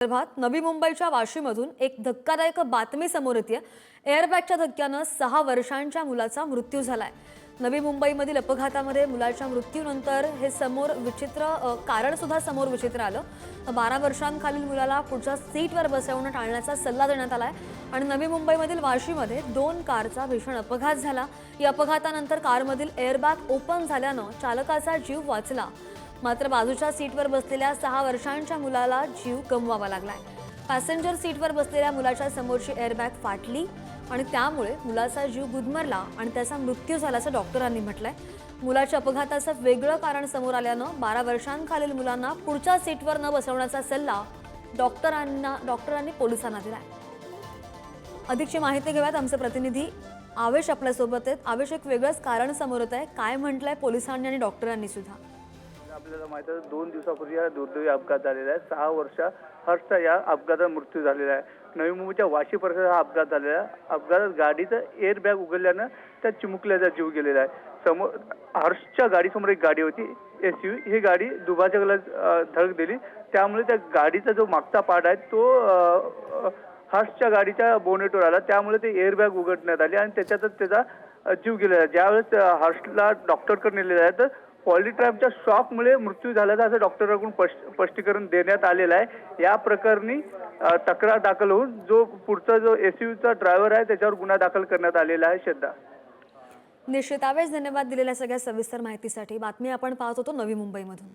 संदर्भात नवी मुंबईच्या वाशीमधून एक धक्कादायक बातमी समोर येते एअरबॅगच्या धक्क्यानं सहा वर्षांच्या मुलाचा मृत्यू झालाय. नवी मुंबईमधील अपघातामध्ये मुलाच्या मृत्यूनंतर हे समोर विचित्र कारण सुद्धा समोर विचित्र आलं. बारा वर्षांखालील मुलाला पुढच्या सीटवर बसवणं टाळण्याचा सल्ला देण्यात आलाय. आणि नवी मुंबईमधील वाशीमध्ये दोन कारचा भीषण अपघात झाला. या अपघातानंतर कारमधील एअरबॅग ओपन झाल्यानं चालकाचा जीव वाचला. मात्र बाजूच्या सीटवर बसलेल्या सहा वर्षांच्या मुलाला जीव गमवावा लागलाय. पॅसेंजर सीटवर बसलेल्या मुलाच्या समोरची एअरबॅग फाटली आणि त्यामुळे मुलाचा जीव गुदमरला आणि त्याचा मृत्यू झाल्याचं डॉक्टरांनी म्हटलंय. मुलाच्या अपघाताचं वेगळं कारण समोर आल्यानं बारा वर्षांखालील मुलांना पुढच्या सीटवर न बसवण्याचा सल्ला डॉक्टरांना डॉक्टरांनी पोलिसांना दिलाय. अधिकची माहिती घेऊयात आमचे प्रतिनिधी आवेश आपल्यासोबत आहेत. आवेश एक वेगळंच कारण समोर येत आहे काय म्हटलंय पोलिसांनी आणि डॉक्टरांनी सुद्धा? आपल्याला माहीत आहे दोन दिवसापूर्वी या दुर्दैवी अपघात झालेला आहे. सहा वर्ष हर्षचा या अपघातात मृत्यू झालेला आहे. नवी मुंबईच्या वाशी परिसरात हा अपघात झालेला आहे. अपघातात गाडीचं एअर बॅग उघडल्यानं त्या चिमुकल्याचा जीव गेलेला आहे. समोर हर्षच्या गाडीसमोर एक गाडी होती एस यू ही गाडी दुभाजकला अं, धडक दिली. त्यामुळे त्या गाडीचा जो मागचा पार्ट आहे तो हर्षच्या गाडीच्या बोनेटवर आला. त्यामुळे ते एअर बॅग उघडण्यात आली आणि त्याच्यातच त्याचा जीव गेलेला आहे. ज्यावेळेस हर्षला डॉक्टरकडे नेलेला आहे तर पॉलिट्रॅपच्या शॉकमुळे मृत्यू झाल्याचा असं डॉक्टरांकडून स्पष्टीकरण देण्यात आलेलं आहे. या प्रकरणी तक्रार दाखल होऊन जो पुढचा जो एसयूचा ड्रायव्हर आहे त्याच्यावर गुन्हा दाखल करण्यात आलेला आहे श्रद्धा. निश्चित आवेश धन्यवाद दिलेल्या सगळ्या सविस्तर माहितीसाठी. बातमी आपण पाहत होतो नवी मुंबईमधून.